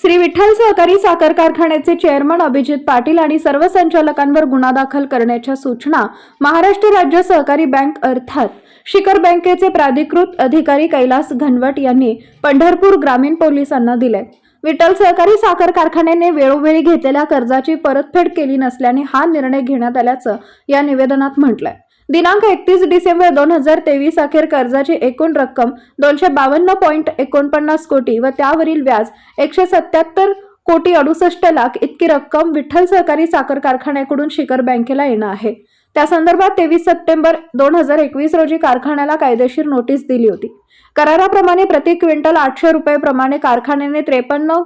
श्री विठ्ठल सहकारी साखर कारखान्याचे चेअरमन अभिजित पाटील आणि सर्व संचालकांवर गुन्हा दाखल करण्याच्या सूचना महाराष्ट्र राज्य सहकारी बँक अर्थात शिखर बँकेचे प्राधिकृत अधिकारी कैलास घनवट यांनी पंढरपूर ग्रामीण पोलिसांना दिले. विठ्ठल सहकारी साखर कारखान्याने वेळोवेळी घेतलेल्या कर्जाची परतफेड केली नसल्याने हा निर्णय घेण्यात आल्याचं या निवेदनात म्हटलंय. दिनांक एकतीस डिसेंबर दोन हजार तेवीस अखेर कर्जाची एकूण रक्कम दोनशे बावन्न पॉईंट एकोणपन्नास कोटी व त्यावरील व्याज एकशे सत्याहत्तर कोटी अडुसष्ट लाख इतकी रक्कम विठ्ठल सहकारी साखर कारखान्याकडून शिखर बँकेला येणं आहे. त्या संदर्भात तेवीस सप्टेंबर दोन हजार एकवीस रोजी कारखान्याला कायदेशीर नोटीस दिली होती. कराराप्रमाणे प्रति क्विंटल आठशे रुपये प्रमाणे कारखान्याने त्रेपन्न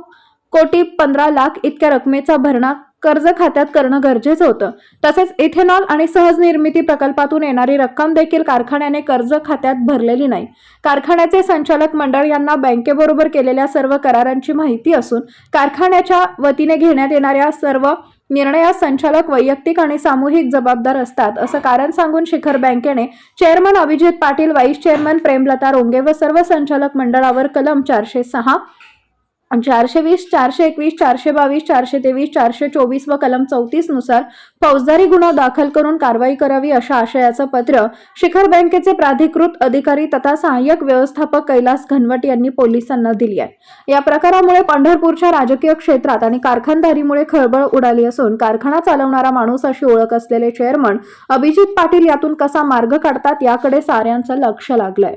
कोटी पंधरा लाख इतक्या रकमेचा भरणा कर्ज खात्यात करणं गरजेचं होतं. तसेच इथेनॉल आणि सहज निर्मिती प्रकल्पातून येणारी रक्कम देखील कारखान्याने कर्ज खात्यात भरलेली नाही. कारखान्याचे संचालक मंडळ यांना बँकेबरोबर केलेल्या सर्व करारांची माहिती असून कारखान्याच्या वतीने घेण्यात येणाऱ्या सर्व निर्णयास संचालक वैयक्तिक आणि सामूहिक जबाबदार असतात असं कारण सांगून शिखर बँकेने chairman Abhijit Patil vice chairman Premlata Ronge व सर्व संचालक मंडळावर कलम चारशे सहा चारशे वीस चारशे एकवीस चारशे बावीस चारशे तेवीस चारशे चोवीस व कलम चौतीसनुसार फौजदारी गुन्हा दाखल करून कारवाई करावी अशा आशयाचं पत्र शिखर बँकेचे प्राधिकृत अधिकारी तथा सहाय्यक व्यवस्थापक कैलास घनवट यांनी पोलिसांना दिली आहे. या प्रकारामुळे पंढरपूरच्या राजकीय क्षेत्रात आणि कारखानदारीमुळे खळबळ उडाली असून कारखाना चालवणारा माणूस अशी ओळख असलेले चेअरमन अभिजित पाटील यातून कसा मार्ग काढतात याकडे साऱ्यांचं लक्ष लागलंय.